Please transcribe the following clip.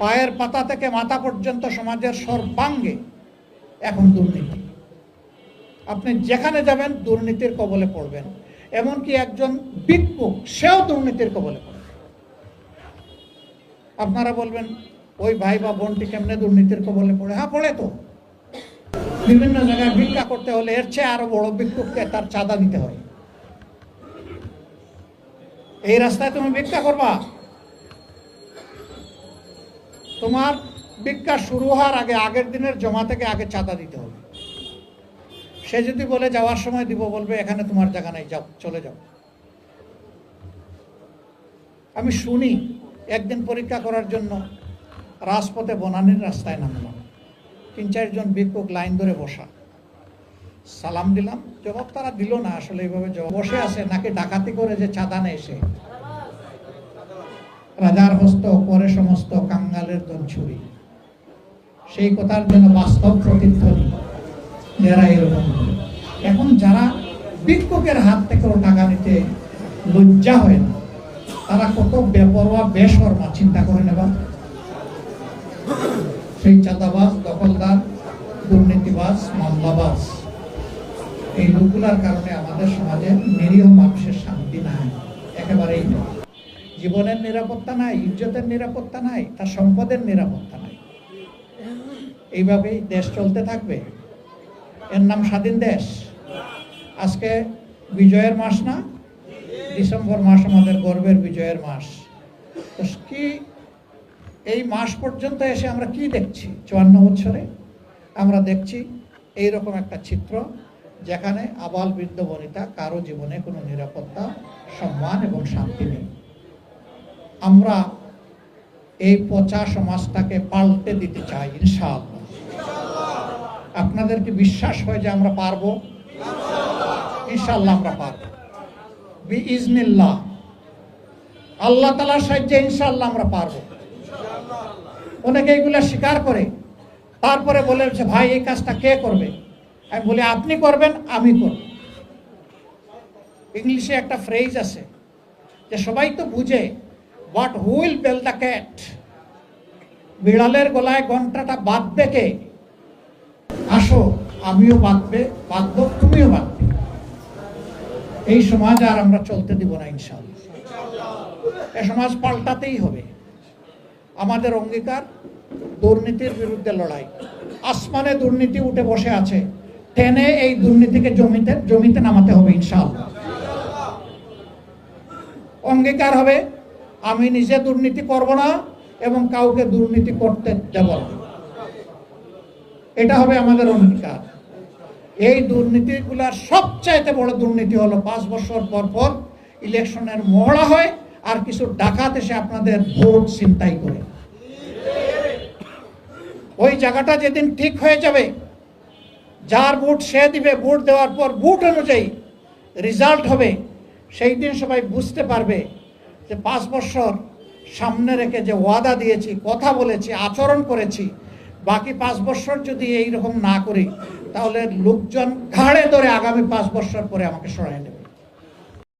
পায়ের পাতা থেকে মাথা পর্যন্ত সমাজের সর্বাঙ্গে এখন দুর্নীতি। আপনি যেখানে যাবেন, দুর্নীতির কবলে পড়বেন। এমনকি একজন ভিক্ষুক, সেও দুর্নীতির কবলে পড়বে। আপনারা বলবেন, ওই ভাই বা বোনটি কেমনে দুর্নীতির কবলে পড়ে? হ্যাঁ পড়ে তো। বিভিন্ন জায়গায় ভিক্ষা করতে হলে এর চেয়ে আরও বড় ভিক্ষুককে তার চাঁদা দিতে হয়। এই রাস্তায় তুমি ভিক্ষা করবা? তোমার ভিক্ষা শুরু হওয়ার আগে, আগের দিনের জমা থেকে আগে চাঁদা দিতে হবে। সে যদি বলে যাওয়ার সময় দিব, বলবে, এখানে তোমার জায়গা নাই, যাও, চলে যাও। আমি শুনি, একদিন পরীক্ষা করার জন্য রাজপথে বনানীর রাস্তায় নামলাম। তিন চারজন ভিক্ষুক লাইন ধরে বসা। সালাম দিলাম, জবাব তারা দিল না, আসলে এইভাবে জবাব। বসে আছে, নাকি ডাকাতি করে যে চাঁদা নেই সে। রাজার হস্ত পরে সমস্ত কাঙ্গালের দন ছুরি সেই কথার জন্য বাস্তব প্রতিধ্বনি যারা এরকম এখন যারা ভিক্ষুকের হাত থেকেও টাকা নিতে লজ্জা হয় না, তারা কত বেপরোয়া বেশর্মা চিন্তা করে নেবা। সেই চাঁদাবাজ, দখলদার, দুর্নীতিবাজ, মামলাবাজ। এই লোকগুলার কারণে আমাদের সমাজে নিরীহ মানুষের শান্তি নাই। একেবারেই নেই জীবনের নিরাপত্তা নাই, ইজ্জতের নিরাপত্তা নাই, তার সম্পদের নিরাপত্তা নাই। এইভাবেই দেশ চলতে থাকবে। এর নাম স্বাধীন দেশ। আজকে বিজয়ের মাস না, ডিসেম্বর মাস আমাদের গর্বের বিজয়ের মাস। তো কি এই মাস পর্যন্ত এসে আমরা কি দেখছি? চুয়ান্ন বছরে আমরা দেখছি এই রকম একটা চিত্র যেখানে আবাল বৃদ্ধ বনিতা কারও জীবনে কোনো নিরাপত্তা, সম্মান এবং শান্তি নেই। আমরা এই পচা সমাজটাকে পাল্টে দিতে চাই, ইনশাআল্লাহ। আপনাদের কি বিশ্বাস হয় যে আমরা পারব? ইনশাআল্লাহ আমরা পারব। বি আল্লাহ তালার সাহায্যে ইনশাআল্লাহ আমরা পারব। অনেকে এইগুলা স্বীকার করে, তারপরে বলে যে, ভাই, এই কাজটা কে করবে? আমি বলি, আপনি করবেন, আমি করব। ইংলিশে একটা ফ্রেজ আছে যে, সবাই তো বুঝে but who'll bell the cat বিড়ালের গলায় ঘন্টাটা বাঁধবে কে? আসো, আমিও বাঁধবে, বাঁধব, তুমিও বাঁধবে। এই সমাজ আর আমরা চলতে দিব না, ইনশাআল্লাহ। এ সমাজ পাল্টাতেই হবে। আমাদের অঙ্গীকার দুর্নীতির বিরুদ্ধে লড়াই। আসমানে দুর্নীতি উঠে বসে আছে। টেনে এই দুর্নীতিকে জমিতে জমিতে নামাতে হবে, ইনশাআল্লাহ। অঙ্গীকার হবে আমি নিজে দুর্নীতি করব না এবং কাউকে দুর্নীতি করতে দেব না। এটা হবে আমাদের অঙ্গীকার। এই দুর্নীতিগুলার সবচাইতে বড় দুর্নীতি হলো পাঁচ বছর পর পর ইলেকশনের মহড়া হয় আর কিছু ডাকাত এসে আপনাদের ভোট ছিনতাই করে। ওই জায়গাটা যেদিন ঠিক হয়ে যাবে, যার ভোট সে দিবে, ভোট দেওয়ার পর ভোট অনুযায়ী রেজাল্ট হবে, সেই দিন সবাই বুঝতে পারবে যে পাঁচ বছর সামনে রেখে যে ওয়াদা দিয়েছি, কথা বলেছি, আচরণ করেছি, বাকি পাঁচ বছর যদি এই রকম না করি, তাহলে লোকজন ঘাড়ে ধরে আগামী পাঁচ বছর পরে আমাকে সরাই নেবে